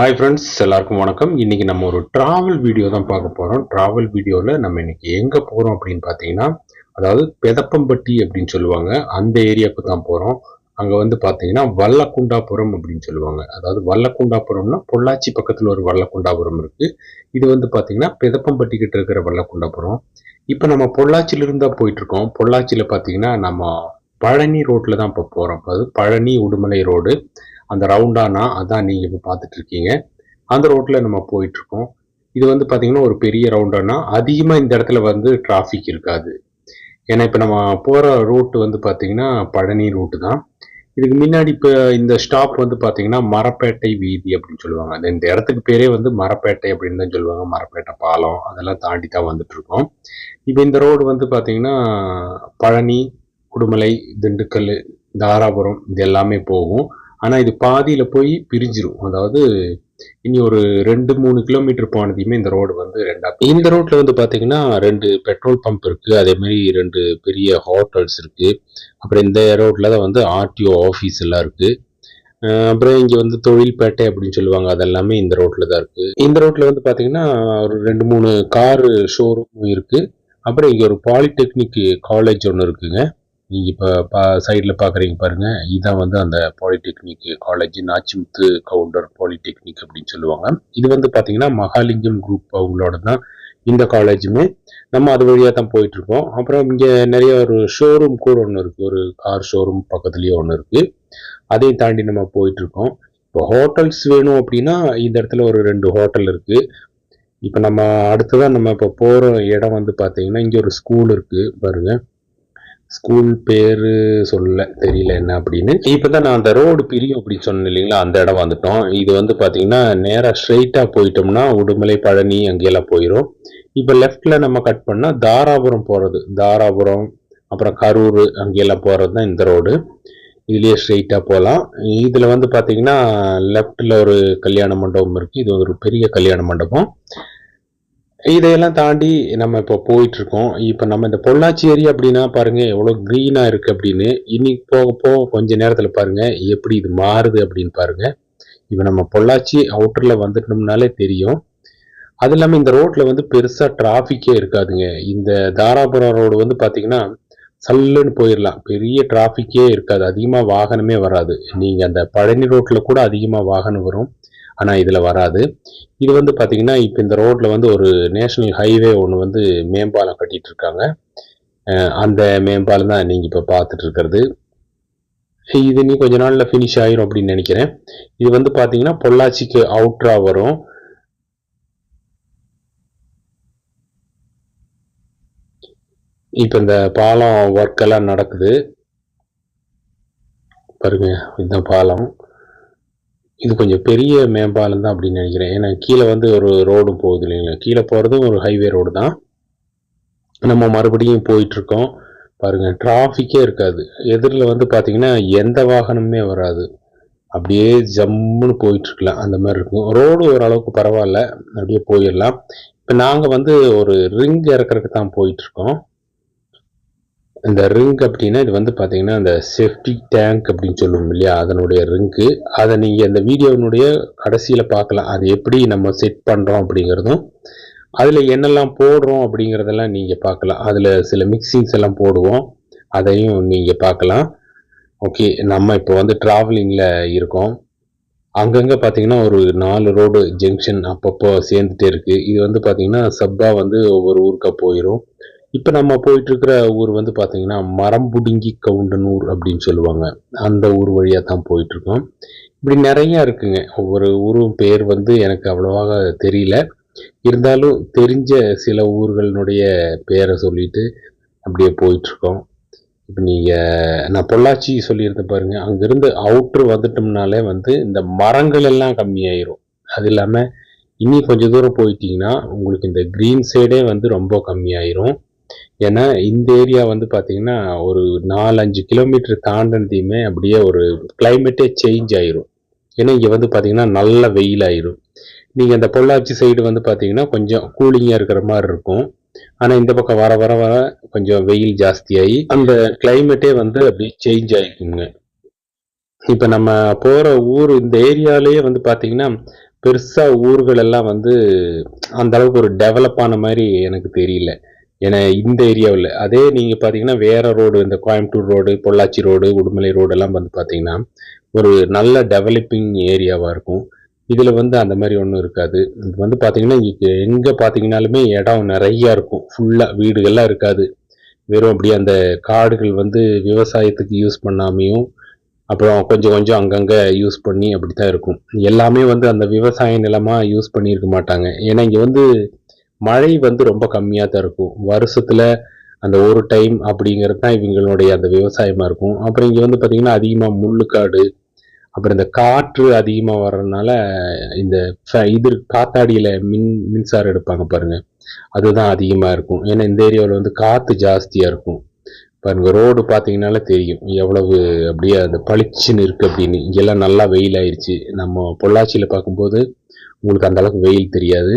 Hi friends எல்லாருக்கும் வணக்கம். இன்னைக்கு நம்ம ஒரு டிராவல் வீடியோ தான் பார்க்க போகிறோம் டிராவல் வீடியோவில் நம்ம இன்னைக்கு எங்கே போகிறோம் அப்படின்னு பார்த்தீங்கன்னா அதாவது பெதப்பம்பட்டி அப்படின்னு சொல்லுவாங்க. அந்த ஏரியாவுக்கு தான் போகிறோம் அங்கே வந்து பார்த்தீங்கன்னா வல்லக்குண்டாபுரம் அப்படின்னு சொல்லுவாங்க. அதாவது வல்லக்குண்டாபுரம்னா பொள்ளாச்சி பக்கத்தில் ஒரு வல்லக்குண்டாபுரம் இருக்குது இது வந்து பார்த்தீங்கன்னா பெதப்பம்பட்டி கிட்ட இருக்கிற வல்லக்குண்டாபுரம். இப்போ நம்ம பொள்ளாச்சியிலிருந்து தான் போயிட்டுருக்கோம் பொள்ளாச்சியில் பார்த்தீங்கன்னா நம்ம பழனி ரோட்டில் தான் இப்போ போகிறோம் அதாவது பழனி உடுமலை ரோடு அந்த ரவுண்டானா அதான் நீங்கள் இப்போ பார்த்துட்டு இருக்கீங்க அந்த ரோட்டில் நம்ம போயிட்டுருக்கோம் இது வந்து பார்த்தீங்கன்னா ஒரு பெரிய ரவுண்டானா அதிகமாக இந்த இடத்துல வந்து டிராஃபிக் இருக்காது. ஏன்னா இப்போ நம்ம போகிற ரூட்டு வந்து பார்த்தீங்கன்னா பழனி ரூட்டு தான். இதுக்கு முன்னாடி இப்போ இந்த ஸ்டாப் வந்து பார்த்தீங்கன்னா மரப்பேட்டை வீதி அப்படின்னு சொல்லுவாங்க. அந்த இந்த இடத்துக்கு பேரே வந்து மரப்பேட்டை அப்படின்னு தான் சொல்லுவாங்க. மரப்பேட்டை பாலம் அதெல்லாம் தாண்டி தான் வந்துட்டுருக்கோம் இப்போ இந்த ரோடு வந்து பார்த்தீங்கன்னா பழனி குடுமலை திண்டுக்கல் தாராபுரம் இது எல்லாமே போகும். ஆனால் இது பாதியில் போய் பிரிஞ்சிரும். அதாவது இனி ஒரு ரெண்டு மூணு கிலோமீட்டர் போனதையுமே இந்த ரோடு வந்து ரெண்டா இந்த ரோட்டில் வந்து பார்த்தீங்கன்னா ரெண்டு பெட்ரோல் பம்ப் இருக்குது அதேமாதிரி ரெண்டு பெரிய ஹோட்டல்ஸ் இருக்குது அப்புறம் இந்த ரோட்டில் தான் வந்து ஆர்டிஓ ஆஃபீஸ் எல்லாம் இருக்குது அப்புறம் இங்கே வந்து தொழில்பேட்டை அப்படின்னு சொல்லுவாங்க. அதெல்லாமே இந்த ரோட்டில் தான் இருக்குது இந்த ரோட்டில் வந்து பார்த்தீங்கன்னா ஒரு ரெண்டு மூணு கார் ஷோரூம் இருக்குது அப்புறம் இங்கே ஒரு பாலிடெக்னிக் காலேஜ் ஒன்று இருக்குங்க. நீங்கள் இப்போ பா சைடில் பார்க்குறீங்க பாருங்கள் இதுதான் வந்து அந்த polytechnic college Nachimuthu Gounder polytechnic அப்படின்னு சொல்லுவாங்க. இது வந்து பார்த்தீங்கன்னா மகாலிங்கம் குரூப் அவங்களோட தான் இந்த காலேஜுமே நம்ம அது வழியாக தான் போயிட்டுருக்கோம். அப்புறம் இங்கே நிறைய ஒரு ஷோரூம் கூட ஒன்று இருக்குது ஒரு கார் ஷோரூம் பக்கத்துலேயே ஒன்று இருக்குது அதையும் தாண்டி நம்ம போயிட்டுருக்கோம். இப்போ ஹோட்டல்ஸ் வேணும் அப்படின்னா இந்த இடத்துல ஒரு ரெண்டு ஹோட்டல் இருக்குது இப்போ நம்ம அடுத்ததான் நம்ம இப்போ போகிற இடம் வந்து பார்த்தீங்கன்னா இங்கே ஒரு ஸ்கூல் இருக்குது பாருங்கள் ஸ்கூல் பேரு சொல்ல தெரியல என்ன அப்படின்னு. இப்போ தான் நான் அந்த ரோடு பிரியும் அப்படின்னு சொன்னேன் இல்லைங்களா? அந்த இடம் வந்துட்டோம். இது வந்து பார்த்தீங்கன்னா நேராக ஸ்ட்ரைட்டாக போயிட்டோம்னா உடுமலை பழனி அங்கேயெல்லாம் போயிடும் இப்போ லெஃப்டில் நம்ம கட் பண்ணால் தாராபுரம் போகிறது தாராபுரம் அப்புறம் கரூர் அங்கேயெல்லாம் போகிறது தான் இந்த ரோடு இதுலேயே ஸ்ட்ரெயிட்டாக போகலாம் இதில் வந்து பார்த்தீங்கன்னா லெஃப்டில் ஒரு கல்யாண மண்டபம் இருக்குது இது ஒரு பெரிய கல்யாண மண்டபம். இதையெல்லாம் தாண்டி நம்ம இப்போ போயிட்டு இருக்கோம் இப்போ நம்ம இந்த பொள்ளாச்சி ஏரியா அப்படின்னா பாருங்க எவ்வளோ க்ரீனாக இருக்கு அப்படின்னு. இன்னைக்கு போக போக கொஞ்சம் நேரத்தில் பாருங்க எப்படி இது மாறுது அப்படின்னு பாருங்க. இப்போ நம்ம பொள்ளாச்சி அவுட்டரில் வந்துட்டோம்னாலே தெரியும். அது இல்லாமல் இந்த ரோட்டில் வந்து பெருசாக டிராஃபிக்கே இருக்காதுங்க. இந்த தாராபுரம் ரோடு வந்து பார்த்தீங்கன்னா சல்லுன்னு போயிடலாம் பெரிய டிராஃபிக்கே இருக்காது. அதிகமாக வாகனமே வராது. நீங்கள் அந்த பழனி ரோட்டில் கூட அதிகமாக வாகனம் வரும். ஆனால் இதில் வராது. இது வந்து பார்த்திங்கன்னா இப்போ இந்த ரோட்டில் வந்து ஒரு நேஷனல் ஹைவே ஒன்று வந்து மேம்பாலம் கட்டிகிட்டு இருக்காங்க அந்த மேம்பாலம் தான் நீங்கள் இப்போ பார்த்துட்டு இருக்கிறது இது நீ கொஞ்ச நாளில் ஃபினிஷ் ஆயிரும் அப்படின்னு நினைக்கிறேன். இது வந்து பார்த்தீங்கன்னா பொள்ளாச்சிக்கு அவுட்ரா வரும். இப்போ இந்த பாலம் ஒர்க்கெல்லாம் நடக்குது. பாருங்க இதுதான் பாலம். இது கொஞ்சம் பெரிய மேம்பாலம் தான் அப்படின்னு நினைக்கிறேன். ஏன்னா கீழே வந்து ஒரு ரோடும் போகுது இல்லைங்களா? கீழே போகிறதும் ஒரு ஹைவே ரோடு தான். நம்ம மறுபடியும் போயிட்டுருக்கோம். பாருங்கள் டிராஃபிக்கே இருக்காது. எதிரில் வந்து பார்த்திங்கன்னா எந்த வாகனமுமே வராது. அப்படியே ஜம்முன்னு போயிட்டுருக்கலாம். அந்த மாதிரி இருக்கும். ரோடு ஓரளவுக்கு பரவாயில்ல. அப்படியே போயிடலாம். இப்போ நாங்கள் வந்து ஒரு ரிங் இறக்கறதுக்கு தான் போயிட்டுருக்கோம். இந்த ரிங் அப்படின்னா இது வந்து பார்த்தீங்கன்னா அந்த சேஃப்டி டேங்க் அப்படின்னு சொல்லுவோம் இல்லையா? அதனுடைய ரிங்கு அதை நீங்கள் இந்த வீடியோனுடைய கடைசியில் பார்க்கலாம். அது எப்படி நம்ம செட் பண்ணுறோம் அப்படிங்கிறதும் அதில் என்னெல்லாம் போடுறோம் அப்படிங்கிறதெல்லாம் நீங்கள் பார்க்கலாம். அதில் சில மிக்சிங்ஸ் எல்லாம் போடுவோம். அதையும் நீங்கள் பார்க்கலாம். ஓகே நம்ம இப்போ வந்து ட்ராவலிங்கில் இருக்கோம். அங்கங்கே பார்த்தீங்கன்னா ஒரு நாலு ரோடு ஜங்ஷன் அப்பப்போ சேர்ந்துட்டே இருக்குது இது வந்து பார்த்தீங்கன்னா சப்பாக வந்து ஒவ்வொரு ஊருக்காக போயிடும் இப்போ நம்ம போயிட்டு இருக்கிற ஊர் வந்து பார்த்தீங்கன்னா மரம்புடுங்கி கவுண்டனூர் அப்படின்னு சொல்லுவாங்க. அந்த ஊர் வழியாக தான் போயிட்டு இருக்கோம் இப்படி நிறைய இருக்குங்க. ஒவ்வொரு ஊரும் பேர் வந்து எனக்கு அவ்வளோவாக தெரியல. இருந்தாலும் தெரிஞ்ச சில ஊர்களினுடைய பேரை சொல்லிட்டு அப்படியே போயிட்டுருக்கோம். இப்போ நீங்கள் நான் பொள்ளாச்சி சொல்லியிருந்தேன் பாருங்க. அங்கேருந்து அவுட்ரு வந்துட்டோம்னாலே வந்து இந்த மரங்கள் எல்லாம் கம்மியாயிரும். அது இல்லாமல் இனி கொஞ்சம் தூரம் போயிட்டீங்கன்னா உங்களுக்கு இந்த க்ரீன் சைடே வந்து ரொம்ப கம்மியாயிரும். ஏன்னா இந்த ஏரியா வந்து பார்த்தீங்கன்னா ஒரு நாலஞ்சு கிலோமீட்டர் தாண்டினதையுமே அப்படியே ஒரு கிளைமேட்டே சேஞ்ச் ஆயிரும். ஏன்னா இங்கே வந்து பார்த்தீங்கன்னா நல்ல வெயில் ஆயிரும் நீங்கள் இந்த பொள்ளாச்சி சைடு வந்து பார்த்தீங்கன்னா கொஞ்சம் கூலிங்காக இருக்கிற மாதிரி இருக்கும். ஆனால் இந்த பக்கம் வர வர வர கொஞ்சம் வெயில் ஜாஸ்தியாகி அந்த கிளைமேட்டே வந்து அப்படியே சேஞ்ச் ஆகிக்குங்க இப்போ நம்ம போகிற ஊர் இந்த ஏரியாலேயே வந்து பார்த்தீங்கன்னா பெருசாக ஊர்கள் எல்லாம் வந்து அந்த அளவுக்கு ஒரு டெவலப் ஆன மாதிரி எனக்கு தெரியல. ஏன்னா இந்த ஏரியாவில் அதே நீங்கள் பார்த்தீங்கன்னா வேற ரோடு இந்த Coimbatore road Pollachi road Udumalai road எல்லாம் வந்து பார்த்தீங்கன்னா ஒரு நல்ல டெவலப்பிங் ஏரியாவாக இருக்கும். இதில் வந்து அந்த மாதிரி ஒன்றும் இருக்காது. இது வந்து பார்த்தீங்கன்னா எங்கே பார்த்தீங்கனாலுமே இடம் நிறையா இருக்கும். ஃபுல்லாக வீடுகள்லாம் இருக்காது. வெறும் அப்படியே அந்த காடுகள் வந்து விவசாயத்துக்கு யூஸ் பண்ணாமையும் அப்புறம் கொஞ்சம் கொஞ்சம் அங்கங்கே யூஸ் பண்ணி அப்படி தான் இருக்கும். எல்லாமே வந்து அந்த விவசாய நிலமாக யூஸ் பண்ணியிருக்க மாட்டாங்க. ஏன்னா இங்கே வந்து மழை வந்து ரொம்ப கம்மியாக தான் இருக்கும். வருஷத்தில் அந்த ஒரு டைம் அப்படிங்கிறது தான் இவங்களுடைய அந்த விவசாயமாக இருக்கும். அப்புறம் இங்கே வந்து பார்த்திங்கன்னா அதிகமாக முள்ளுக்காடு அப்புறம் இந்த காற்று அதிகமாக வர்றதுனால இந்த இது காத்தாடியில் மின் மின்சாரம் எடுப்பாங்க பாருங்கள் அதுதான் அதிகமாக இருக்கும். ஏன்னா இந்த ஏரியாவில் வந்து காற்று ஜாஸ்தியாக இருக்கும். பாருங்கள் ரோடு பார்த்தீங்கனாலே தெரியும். எவ்வளவு அப்படியே அந்த பளிச்சுன்னு இருக்குது அப்படின்னு. இங்கெல்லாம் நல்லா வெயில் ஆயிடுச்சு நம்ம பொள்ளாச்சியில் பார்க்கும்போது உங்களுக்கு அந்தளவுக்கு வெயில் தெரியாது.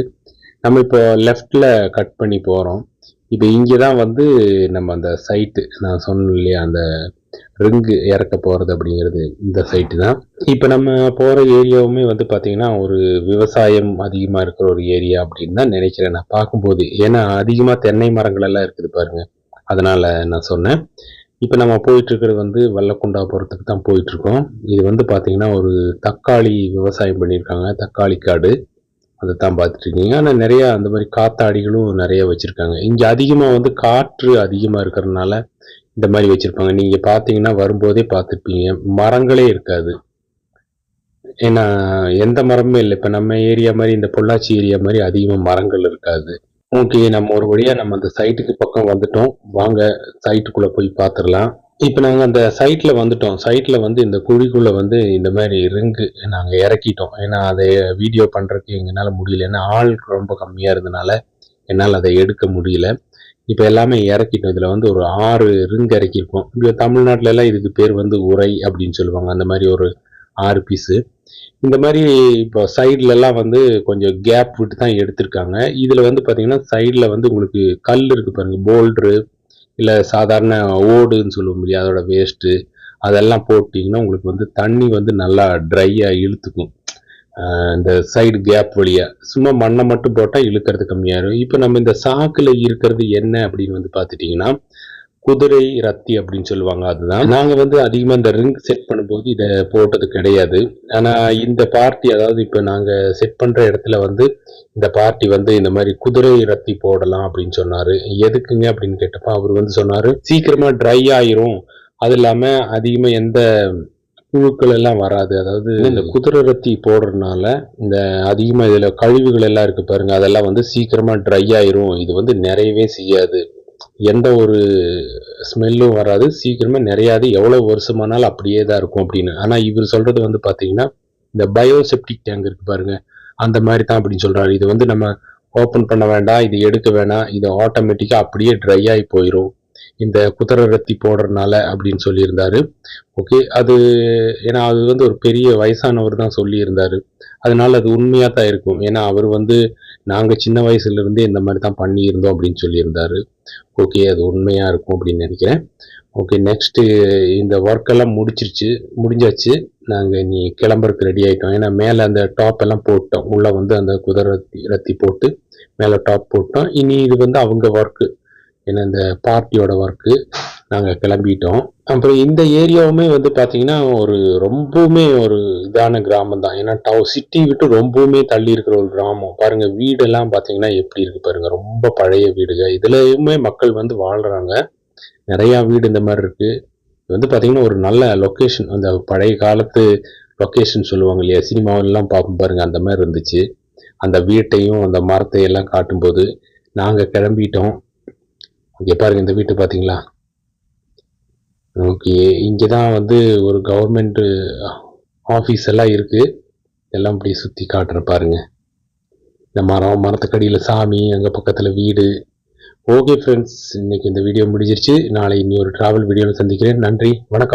நம்ம இப்போ லெஃப்டில் கட் பண்ணி போகிறோம் இப்போ இங்கே தான் வந்து நம்ம அந்த சைட்டு நான் சொன்னேன் இல்லையா அந்த ரிங்கு இறக்க போகிறது அப்படிங்கிறது இந்த சைட்டு தான். இப்போ நம்ம போகிற ஏரியாவுமே வந்து பார்த்திங்கன்னா ஒரு விவசாயம் அதிகமாக இருக்கிற ஒரு ஏரியா அப்படின்னு தான் நினைக்கிறேன் நான் பார்க்கும்போது. ஏன்னா அதிகமாக தென்னை மரங்கள் எல்லாம் இருக்குது பாருங்கள் அதனால் நான் சொன்னேன். இப்போ நம்ம போயிட்டுருக்கிறது வந்து வந்து வல்லக்குண்டாபுரத்துக்கு தான் போயிட்டுருக்கோம். இது வந்து பார்த்திங்கன்னா ஒரு தக்காளி விவசாயம் பண்ணியிருக்காங்க. தக்காளி காடு. அதை தான் பார்த்துட்ருக்கீங்க. ஆனால் நிறையா அந்த மாதிரி காத்தாடிகளும் நிறையா வச்சுருக்காங்க. இங்கே அதிகமாக வந்து காற்று அதிகமாக இருக்கிறதுனால இந்த மாதிரி வச்சுருப்பாங்க. நீங்கள் பார்த்தீங்கன்னா வரும்போதே பார்த்துருப்பீங்க. மரங்களே இருக்காது. ஏன்னா எந்த மரமுமே இல்லை. இப்போ நம்ம ஏரியா மாதிரி இந்த பொள்ளாச்சி ஏரியா மாதிரி அதிகமாக மரங்கள் இருக்காது. ஓகே நம்ம ஒரு வழியாக நம்ம அந்த சைட்டுக்கு பக்கம் வந்துட்டோம். வாங்க சைட்டுக்குள்ளே போய் பார்த்துடலாம். இப்போ நாங்கள் அந்த சைட்டில் வந்துட்டோம். சைட்டில் வந்து இந்த குழிக்குள்ளே வந்து இந்த மாதிரி ரிங்கு நாங்கள் இறக்கிட்டோம். ஏன்னா அதை வீடியோ பண்ணுறதுக்கு எங்களால் முடியல. ஏன்னா ஆள் ரொம்ப கம்மியாக இருந்தனால என்னால் அதை எடுக்க முடியல. இப்போ எல்லாமே இறக்கிட்டோம். இதில் வந்து ஒரு ஆறு ரிங் இறக்கியிருக்கோம். இப்போ தமிழ்நாட்டிலலாம் இதுக்கு பேர் வந்து உரை அப்படின்னு சொல்லுவாங்க. அந்த மாதிரி ஒரு ஆறு பீஸு இந்த மாதிரி இப்போ சைட்லலாம் வந்து கொஞ்சம் கேப் விட்டு தான் எடுத்திருக்காங்க. இதில் வந்து பார்த்தீங்கன்னா சைடில் வந்து உங்களுக்கு கல் இருக்குது பாருங்கள் போல்ட்ரு இல்லை சாதாரண ஓடுன்னு சொல்லுவோம் இல்லையா அதோட வேஸ்ட்டு அதெல்லாம் போட்டிங்கன்னா உங்களுக்கு வந்து தண்ணி வந்து நல்லா ட்ரையாக இழுத்துக்கும். இந்த சைடு கேப் வழியாக சும்மா மண்ணை மட்டும் போட்டால் இழுக்கிறது கம்மியாயிரும் இப்போ நம்ம இந்த சாக்கில் இருக்கிறது என்ன அப்படின்னு வந்து பார்த்துட்டிங்கன்னா குதிரை ரத்தி அப்படின்னு சொல்லுவாங்க அதுதான். நாங்கள் வந்து அதிகமாக இந்த ரிங் செட் பண்ணும்போது இதை போட்டது கிடையாது. ஆனால் இந்த பார்ட்டி அதாவது இப்போ நாங்கள் செட் பண்ணுற இடத்துல வந்து இந்த பார்ட்டி வந்து இந்த மாதிரி குதிரை ரத்தி போடலாம் அப்படின்னு சொன்னார். எதுக்குங்க அப்படின்னு கேட்டப்ப அவர் வந்து சொன்னார் சீக்கிரமாக ட்ரை ஆயிரும். அது இல்லாமல் அதிகமாக எந்த புழுக்கள் எல்லாம் வராது. அதாவது இந்த குதிரை ரத்தி போடுறதுனால இந்த அதிகமாக இதில் கழிவுகள் எல்லாம் இருக்கு பாருங்க அதெல்லாம் வந்து சீக்கிரமாக ட்ரை ஆயிரும். இது வந்து நிறையவே செய்யாது. எந்த ஒரு ஸ்மெல்லும் வராது. சீக்கிரமே நிறையாது. எவ்வளோ வருஷமானாலும் அப்படியே தான் இருக்கும் அப்படின்னு. ஆனால் இவர் சொல்கிறது வந்து பார்த்தீங்கன்னா இந்த பயோசெப்டிக் டேங்க் இருக்கு பாருங்கள் அந்த மாதிரி தான் அப்படின்னு சொல்கிறாரு இது வந்து நம்ம ஓப்பன் பண்ண வேண்டாம். இது எடுக்க வேணாம். இது ஆட்டோமேட்டிக்காக அப்படியே ட்ரை ஆகி போயிடும் இந்த குதிரை ரத்தி போடுறதுனால அப்படின்னு சொல்லியிருந்தாரு. ஓகே அது ஏன்னா அது வந்து ஒரு பெரிய வயசானவர் தான் சொல்லியிருந்தாரு. அதனால அது உண்மையாக தான் இருக்கும். ஏன்னா அவர் வந்து நாங்கள் சின்ன வயசுலேருந்தே இந்த மாதிரி தான் பண்ணியிருந்தோம் அப்படின்னு சொல்லியிருந்தாரு. ஓகே அது உண்மையாக இருக்கும் அப்படின்னு நினைக்கிறேன். ஓகே நெக்ஸ்ட்டு இந்த ஒர்க்கெல்லாம் முடிச்சிருச்சு முடிஞ்சாச்சு. நாங்கள் நீ கிளம்புறதுக்கு ரெடி ஆகிட்டோம் ஏன்னா மேலே அந்த டாப் எல்லாம் போட்டோம். உள்ளே வந்து அந்த குதிரத்தி ரத்தி போட்டு மேலே டாப் போட்டோம். இனி இது வந்து அவங்க ஒர்க்கு ஏன்னா இந்த பார்ட்டியோட ஒர்க்கு நாங்கள் கிளம்பிட்டோம். அப்புறம் இந்த ஏரியாவுமே வந்து பார்த்தீங்கன்னா ஒரு ரொம்பவுமே ஒரு இதான கிராமம் தான். ஏன்னா டவு சிட்டி விட்டு ரொம்பவுமே தள்ளி இருக்கிற ஒரு கிராமம். பாருங்கள் வீடெல்லாம் பார்த்தீங்கன்னா எப்படி இருக்கு பாருங்கள் ரொம்ப பழைய வீடுங்க. இதுலையுமே மக்கள் வந்து வாழ்கிறாங்க நிறையா வீடு இந்த மாதிரி இருக்குது வந்து பார்த்தீங்கன்னா ஒரு நல்ல லொக்கேஷன் அந்த பழைய காலத்து லொக்கேஷன் சொல்லுவாங்க இல்லையா? சினிமாவெல்லாம் பார்க்கும் பாருங்கள் அந்த மாதிரி இருந்துச்சு. அந்த வீட்டையும் அந்த மரத்தையெல்லாம் காட்டும்போது நாங்கள் கிளம்பிட்டோம். இங்கே பாருங்க இந்த வீட்டு பார்த்தீங்களா ஓகே இங்கே தான் வந்து ஒரு கவர்மெண்ட்டு ஆஃபீஸ் எல்லாம் இருக்குது எல்லாம் இப்படி சுற்றி காட்டுற பாருங்க. இந்த மரம் மரத்துக்கடியில் சாமி அங்கே பக்கத்தில் வீடு. ஓகே ஃப்ரெண்ட்ஸ் இன்னைக்கு இந்த வீடியோ முடிஞ்சிருச்சு. நாளை இனி ஒரு ட்ராவல் வீடியோவில் சந்திக்கிறேன். நன்றி வணக்கம்.